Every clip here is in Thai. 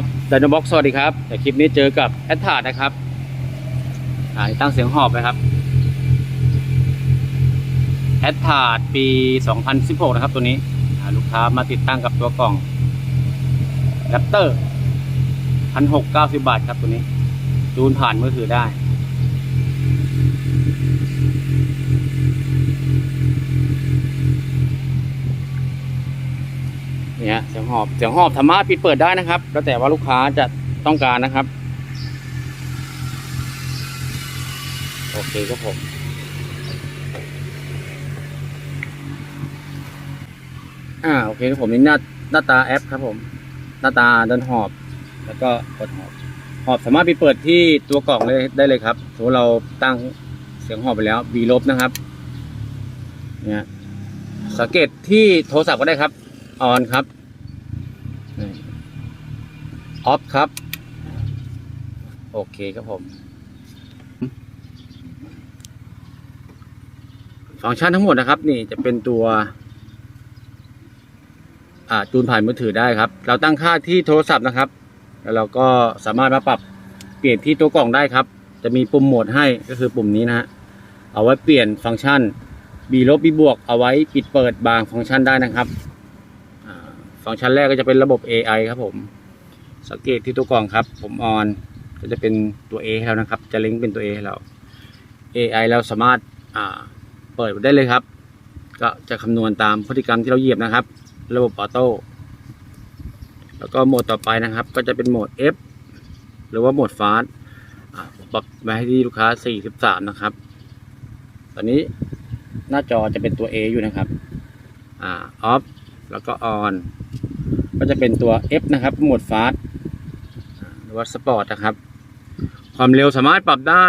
ครับดโนบ็อกสวัสดีครับแต่คลิปนี้เจอกับแอดทาร์นะครับอ่าตั้งเสียงหอบนะครับแอดทาร์ปี 2016 นะครับตัวนี้ลูกค้ามาติดตั้งกับตัวกล่องแรปเตอร์1,690 บาทครับตัวนี้จูนผ่านมือถือได้ เนี่ยเสียงหอบเสียงหอบสามารถปิดเปิดได้นะครับ แล้วแต่ว่าลูกค้าจะต้องการนะครับ โอเคครับผมอ่าโอเคครับผมนี่หน้าหน้าตาแอปครับผม หน้าตาเดินหอบ แล้วก็กดหอบหอบสามารถไปเปิดที่ตัวกล่องเลยได้เลยครับสมมติเราตั้งเสียงหอบไปแล้ว B ลบนะครับ เนี่ยสังเกตที่โทรศัพท์ก็ได้ครับ ออนครับออฟครับ โอเคครับผม ฟังก์ชันทั้งหมดนะครับ นี่จะเป็นตัวอ่าจูนผ่านมือถือได้ครับ เราตั้งค่าที่โทรศัพท์นะครับ แล้วเราก็สามารถมาปรับเปลี่ยนที่ตัวกล่องได้ครับ จะมีปุ่มโหมดให้ก็คือปุ่มนี้นะฮะเอาไว้เปลี่ยนฟังก์ชัน B ลบ B บวกเอาไว้ปิดเปิดบางฟังก์ชันได้นะครับ สองชั้นแรกก็จะเป็นระบบ AI ครับผม สังเกตที่ตัวกล่องครับ ผมออนก็จะเป็นตัว A ให้เรานะครับ จะลิงก์เป็นตัว A ให้เรา AI เราสามารถอ่าเปิดได้เลยครับ ก็จะคำนวณตามพฤติกรรมที่เราเหยียบนะครับ ระบบออโต้แล้วก็โหมดต่อไปนะครับ ก็จะเป็นโหมด F หรือว่าโหมดฟาสปรับมาให้ที่ลูกค้า 43 นะครับ ตอนนี้หน้าจอจะเป็นตัว A อยู่นะครับ อ่า off แล้วก็ on ก็จะเป็นตัว F นะครับโหมดฟาสหรือว่าสปอร์ตนะครับ ความเร็วสามารถปรับได้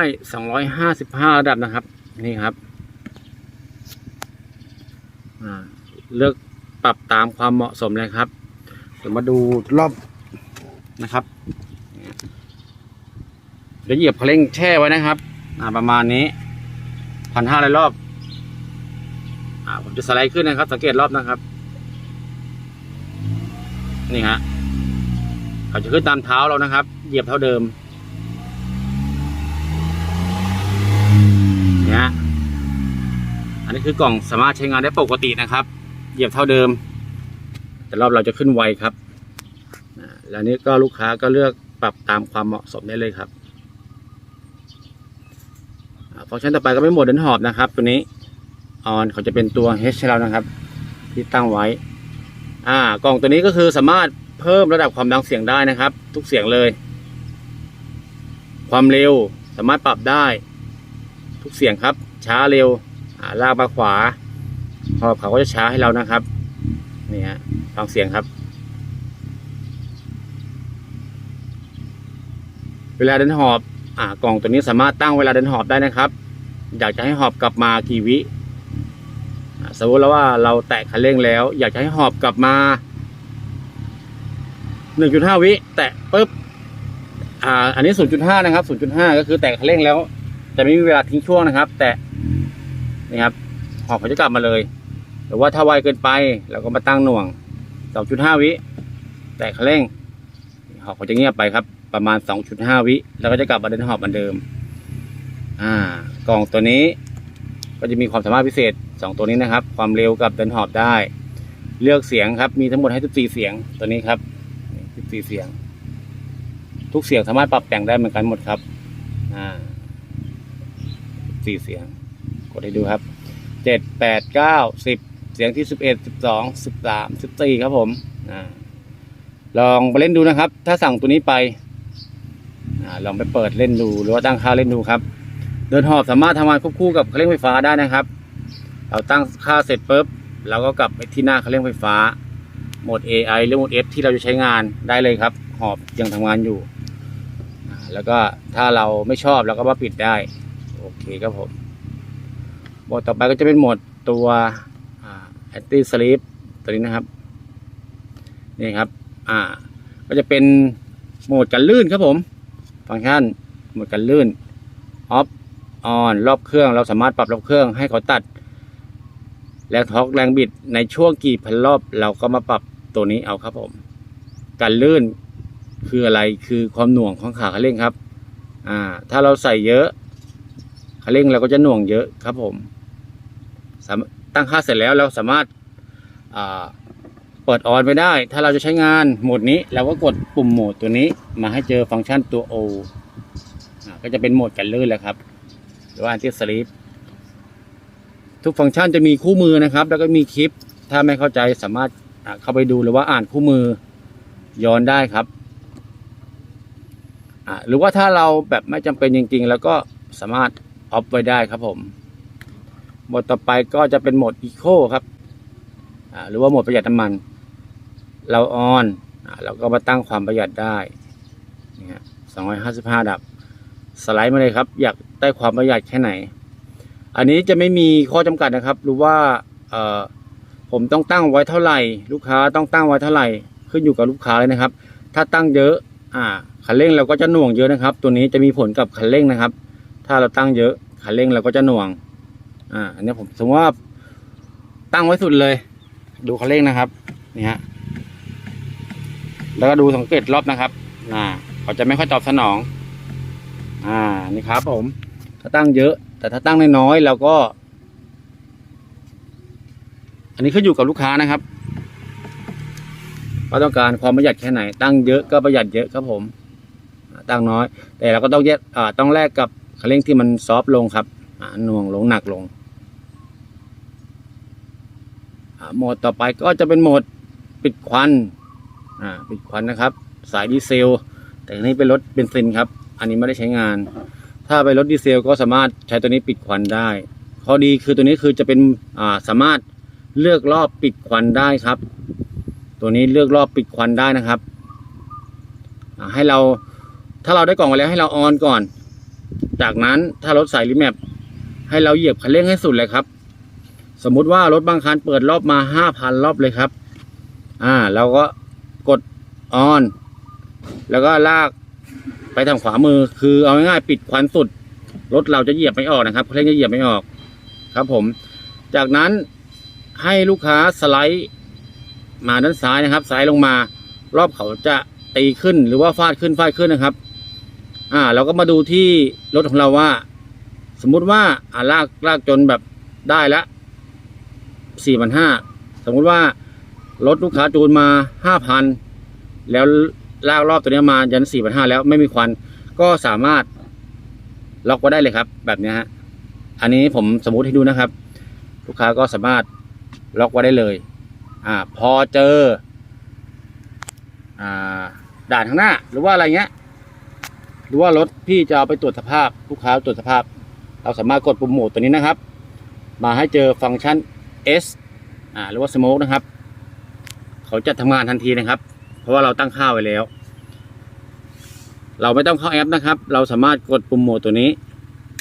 255 ระดับนะครับ นี่ครับเลือกปรับตามความเหมาะสมเลยครับเดี๋ยวมาดูรอบนะครับเดี๋ยวเหยียบเร่งแช่ไว้นะครับประมาณนี้พันห้าร้อยรอบอผมจะสไลด์ขึ้นนะครับ สังเกตรอบนะครับ นี่ฮะเขาจะขึ้นตามเท้าเรานะครับ เหยียบเท่าเดิมเนี่ยฮะอันนี้คือกล่องสามารถใช้งานได้ปกตินะครับ เหยียบเท่าเดิม แต่รอบเราจะขึ้นไวครับแล้วนี้ก็ลูกค้าก็เลือกปรับตามความเหมาะสมได้เลยครับอ่าฟังก์ชันต่อไปก็เป็นโหมดเดินหอบนะครับ ตัวนี้ออนเขาจะเป็นตัว H ให้เรานะครับ ที่ตั้งไว้ อ่ากล่องตัวนี้ก็คือสามารถเพิ่มระดับความดังเสียงได้นะครับ ทุกเสียงเลย ความเร็วสามารถปรับได้ ทุกเสียงครับ ช้าเร็วลากมาขวาพอเขาก็จะช้าให้เรานะครับนี่ฮะฟังเสียงครับ เวลาเดินหอบอ่ากล่องตัวนี้สามารถตั้งเวลาเดินหอบได้นะครับ อยากจะให้หอบกลับมากี่วิ สมมติแล้วว่าเราแตะคันเร่งแล้ว อยากจะให้หอบกลับมา 1.5 วิ แตะปุ๊บอ่า อันนี้ 0.5 นะครับ 0.5 ก็คือแตะคันเร่งแล้ว จะไม่มีเวลาทิ้งช่วงนะครับ แตะนี่ครับหอบเขาจะกลับมาเลยหรือว่าถ้าไวเกินไปเราก็มาตั้งหน่วง 2.5 วิ แตะคันเร่งหอบเขาจะเงียบไปครับ ประมาณ 2.5 วิแล้วก็จะกลับมาเดินหอบเหมือนเดิม อ่ากล่องตัวนี้ก็จะมีความสามารถพิเศษ 2 ตัวนี้นะครับ ความเร็วกับเดินหอบได้ เลือกเสียงครับ มีทั้งหมดให้ 14 เสียงตัวนี้ครับ 14 เสียง ทุกเสียงสามารถปรับแต่งได้เหมือนกันหมดครับอ่า14เสียง กดให้ดูครับเจ็ดแปดเก้าสิบเสียงที่สิบเอ็ดสิบสองสิบสามสิบสี่ครับผมอลองไปเล่นดูนะครับ ถ้าสั่งตัวนี้ไปอลองไปเปิดเล่นดู หรือว่าตั้งค่าเล่นดูครับ เดินหอบสามารถทำงานควบคู่กับเครื่องไฟฟ้าได้นะครับ เราตั้งค่าเสร็จปุ๊บเราก็กลับไปที่หน้าเครื่องไฟฟ้าโหมด AI หรือโหมด F ที่เราจะใช้งานได้เลยครับ หอบยังทำงานอยู่ แล้วก็ถ้าเราไม่ชอบเราก็มาปิดได้ โอเคครับผมโหมดต่อไปก็จะเป็นโหมดตัวแอนตี้สลีปตัวนี้นะครับ นี่ครับ อ่า ก็จะเป็นโหมดกันลื่นครับผม ฟังก์ชันโหมดกันลื่นออฟออนรอบเครื่องเราสามารถปรับรอบเครื่องให้เขาตัด แรงทอกแรงบิดในช่วงกี่พันรอบ เราก็มาปรับตัวนี้เอาครับผมกันลื่นคืออะไรคือความหน่วงของขาคันเร่งครับ อ่า ถ้าเราใส่เยอะคันเร่งเราก็จะหน่วงเยอะครับผม ตั้งค่าเสร็จแล้วเราสามารถอ่าเปิดออนไปได้ ถ้าเราจะใช้งานโหมดนี้เราก็กดปุ่มโหมดตัวนี้มาให้เจอฟังก์ชันตัว O อ่าก็จะเป็นโหมดกันลื่นแหละครับ หรือว่า anti slip ทุกฟังก์ชันจะมีคู่มือนะครับ แล้วก็มีคลิป ถ้าไม่เข้าใจสามารถเข้าไปดูหรือว่าอ่านคู่มือย้อนได้ครับหรือว่าถ้าเราแบบไม่จำเป็นจริงๆ แล้วก็สามารถออฟไว้ได้ครับผมหมดต่อไปก็จะเป็นโหมด Eco ครับหรือว่าโหมดประหยัดน้ำมัน เราออนเราก็มาตั้งความประหยัดได้นี่ฮะ255 ดับ สไลด์มาเลยครับ อยากได้ความประหยัดแค่ไหน อันนี้จะไม่มีข้อจำกัดนะครับหรือว่าเอ่อผมต้องตั้งไว้เท่าไหร่ ลูกค้าต้องตั้งไว้เท่าไหร่ ขึ้นอยู่กับลูกค้าเลยนะครับ ถ้าตั้งเยอะอ่าคันเร่งเราก็จะหน่วงเยอะนะครับ ตัวนี้จะมีผลกับคันเร่งนะครับ ถ้าเราตั้งเยอะคันเร่งเราก็จะหน่วงอ่าอันนี้ผมสมมติว่าตั้งไว้สุดเลย ดูคันเร่งนะครับนี่ฮะแล้วก็ดูสังเกตรอบนะครับอ่าเขาจะไม่ค่อยตอบสนอง อ่านี่ครับผม ถ้าตั้งเยอะ แต่ถ้าตั้งน้อยๆเราก็ อันนี้ขึ้นอยู่กับลูกค้านะครับว่าต้องการความประหยัดแค่ไหน ตั้งเยอะก็ประหยัดเยอะครับผม ตั้งน้อย แต่เราก็ต้องแยกต้องแลกกับคันเร่งที่มันซอฟต์ลงครับหน่วงลงหนักลงโหมดต่อไปก็จะเป็นโหมดปิดควันปิดควันนะครับ สายดีเซล แต่อันนี้เป็นรถเบนซินครับ อันนี้ไม่ได้ใช้งาน ถ้าไปรถดีเซลก็สามารถใช้ตัวนี้ปิดควันได้ ข้อดีคือตัวนี้คือจะเป็นอ่าสามารถเลือกรอบปิดควันได้ครับ ตัวนี้เลือกรอบปิดควันได้นะครับให้เราถ้าเราได้กล่องไว้แล้วให้เราออนก่อน จากนั้นถ้ารถใส่ลิแมปให้เราเหยียบคันเร่งให้สุดเลยครับ สมมุติว่ารถบางคันเปิดรอบมาห้าพันรอบเลยครับ อ่า เราก็กดออน แล้วก็ลาก ไปทางขวามือคือเอาง่ายๆปิดควันสุด รถเราจะเหยียบไม่ออกนะครับเครื่องจะเหยียบไม่ออกครับ ผม จากนั้นให้ลูกค้าสไลด์มาด้านซ้ายนะครับสไลด์ลงมา รอบเขาจะตีขึ้นหรือว่าฟาดขึ้นฟาดขึ้นนะครับ อ่า เราก็มาดูที่รถของเราว่า สมมุติว่าอ่าลากลากจนแบบได้ละสี่พันห้าสมมุติว่ารถลูกค้าจูนมาห้าพันแล้ว ลากรอบตัวนี้มายันสี่พันห้าแล้วไม่มีควัน ก็สามารถล็อกไว้ได้เลยครับ แบบนี้ฮะอันนี้ผมสมมุติให้ดูนะครับ ลูกค้าก็สามารถล็อกไว้ได้เลย อ่า พอเจอ อ่า ด่านข้างหน้า หรือว่าอะไรเงี้ย หรือว่ารถพี่จะเอาไปตรวจสภาพ ลูกค้าตรวจสภาพ เราสามารถกดปุ่มโหมดตัวนี้นะครับ มาให้เจอฟังก์ชัน S อ่า หรือว่า Smoke นะครับ เขาจะทำงานทันทีนะครับ เพราะว่าเราตั้งค่าไว้แล้ว เราไม่ต้องเข้าแอปนะครับ เราสามารถกดปุ่มโหมดตัวนี้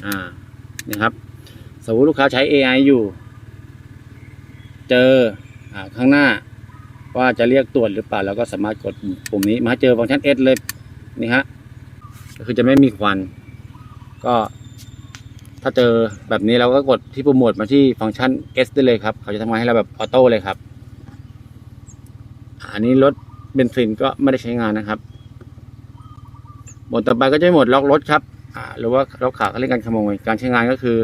อ่านะครับ สมมติลูกค้าใช้ AI อยู่ เจออ่าข้างหน้า ว่าจะเรียกตรวจหรือเปล่าเราก็สามารถกดปุ่มนี้มาเจอฟังก์ชัน S เลยนี่ฮะก็คือจะไม่มีควัน ก็ถ้าเจอแบบนี้เราก็กดที่ปุ่มโหมดมาที่ฟังก์ชัน S ได้เลยครับ เขาจะทำงานให้เราแบบออโต้เลยครับ อันนี้รถ เบนซินก็ไม่ได้ใช้งานนะครับหมดต่อไปก็จะหมดล็อกรถครับหรือว่าล็อกขาเขาเรียกการขโมยการใช้งานก็คือ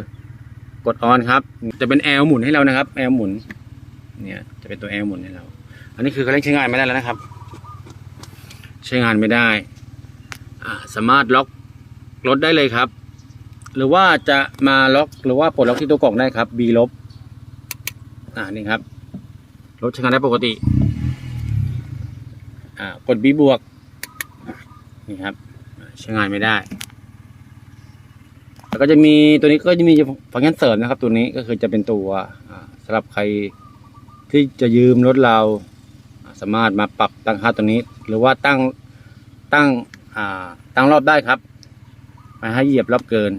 กดออนครับ จะเป็นแอลหมุนให้เรานะครับแอลหมุน เนี่ย จะเป็นตัวแอลหมุนให้เรา อันนี้คือเขาเรียกใช้งานไม่ได้แล้วนะครับ ใช้งานไม่ได้อ่าสามารถล็อกรถได้เลยครับ หรือว่าจะมาล็อกหรือว่าปลดล็อกที่ตัวกล่องได้ครับ B ลบอ่านี่ครับรถใช้งานได้ปกติ กด B บวก นี่ครับ ใช้งานไม่ได้ แล้วก็จะมีตัวนี้ก็จะมีฟังก์ชันเสริมนะครับ ตัวนี้ก็คือจะเป็นตัวสำหรับใครที่จะยืมรถเราสามารถมาปรับตั้งค่าตัวนี้ หรือว่าตั้งตั้งตั้งรอบได้ครับไม่ให้เหยียบรอบเกิน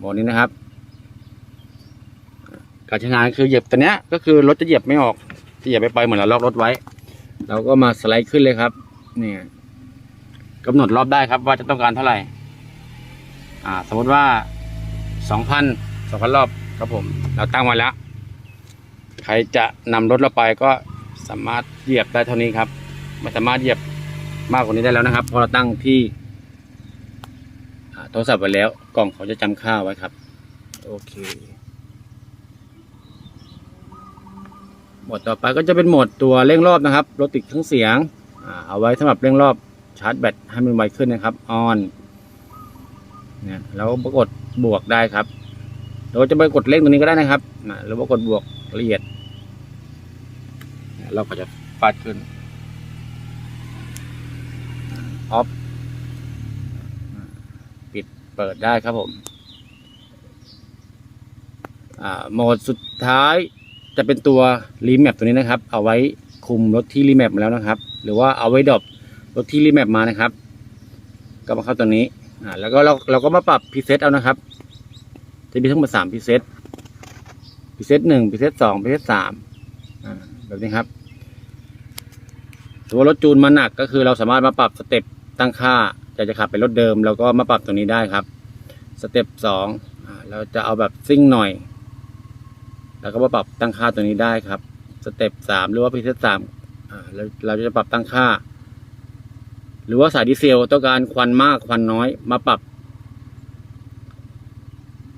บอกนี้นะครับ การใช้งานคือเหยียบตัวเนี้ยก็คือรถจะเหยียบไม่ออกจะเหยียบไปไปเหมือนเราล็อกรถไว้ เราก็มาสไลด์ขึ้นเลยครับ เนี่ยกำหนดรอบได้ครับว่าจะต้องการเท่าไหร่ อ่า สมมติว่าสองพันสองพันรอบครับผม เราตั้งไว้แล้ว ใครจะนำรถเราไปก็สามารถเหยียบได้เท่านี้ครับ ไม่สามารถเหยียบมากกว่านี้ได้แล้วนะครับเพราะเราตั้งที่โทรศัพท์ไว้แล้ว กล่องเขาจะจำค่าไว้ครับ โอเค โห มดต่อไปก็จะเป็นโหมดตัวเร่งรอบนะครับรถติดเครื่องเสียงอเอาไว้สำหรับเร่งรอบชาร์จแบตให้มันไวขึ้นนะครับออนเนี่ยแล้วกดบวกได้ครับเราจะไปกดเร่งตรงนี้ก็ได้นะครับนะหรือว่ากดบวกละเอียด เราก็จะฟาดขึ้นออฟปิดเปิดได้ครับผมโหมดสุดท้าย จะเป็นตัวรีแมปตัวนี้นะครับ เอาไว้คุมรถที่รีแมปแล้วนะครับ หรือว่าเอาไว้ดรอปรถที่รีแมปมานะครับ ก็มาเข้าตัวนี้อ่าแล้วก็เราเราก็มาปรับพรีเซตเอานะครับ จะมีทั้งหมดสามพรีเซตพรีเซตหนึ่งพรีเซตสองพรีเซตสามอ่าแบบนี้ครับตัวรถจูนมาหนักก็คือเราสามารถมาปรับสเต็ปตั้งค่าจะจะขับเป็นรถเดิมเราก็มาปรับตัวนี้ได้ครับ สเต็ปสองอ่าเราจะเอาแบบซิ่งหน่อย แล้วก็มาปรับตั้งค่าตัวนี้ได้ครับ สเต็ปสามหรือว่าพีเซตสามเราเราจะปรับตั้งค่า หรือว่าสายดีเซลต้องการควันมากควันน้อย มาปรับ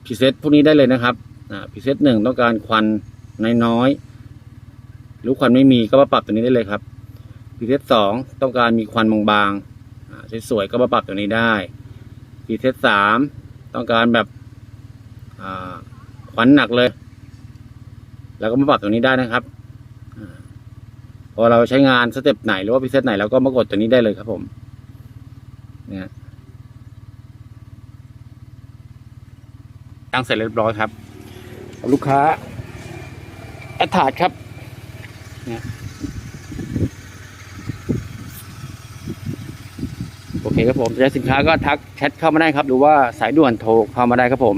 พีเซตพวกนี้ได้เลยนะครับพีเซตหนึ่งต้องการควันน้อยๆหรือควันไม่มีก็มาปรับตัวนี้ได้เลยครับพีเซตสองต้องการมีควันบางๆสวยๆก็มาปรับตัวนี้ได้พีเซตสามต้องการแบบควันหนักเลย แล้วก็มาปรับตรงนี้ได้นะครับพอเราใช้งานสเต็ปไหนหรือว่าพิเศษไหนเราก็มากดตัวนี้ได้เลยครับผม เนี่ยตั้งเสร็จเรียบร้อยครับ ลูกค้าแอดถาดครับ เนี่ยโอเคครับผมจะใช้สินค้าก็ทักแชทเข้ามาได้ครับ หรือว่าสายด่วนโทรเข้ามาได้ครับผม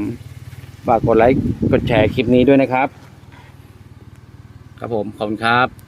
ฝากกดไลค์ กดแชร์คลิปนี้ด้วยนะครับ ครับผม ขอบคุณครับ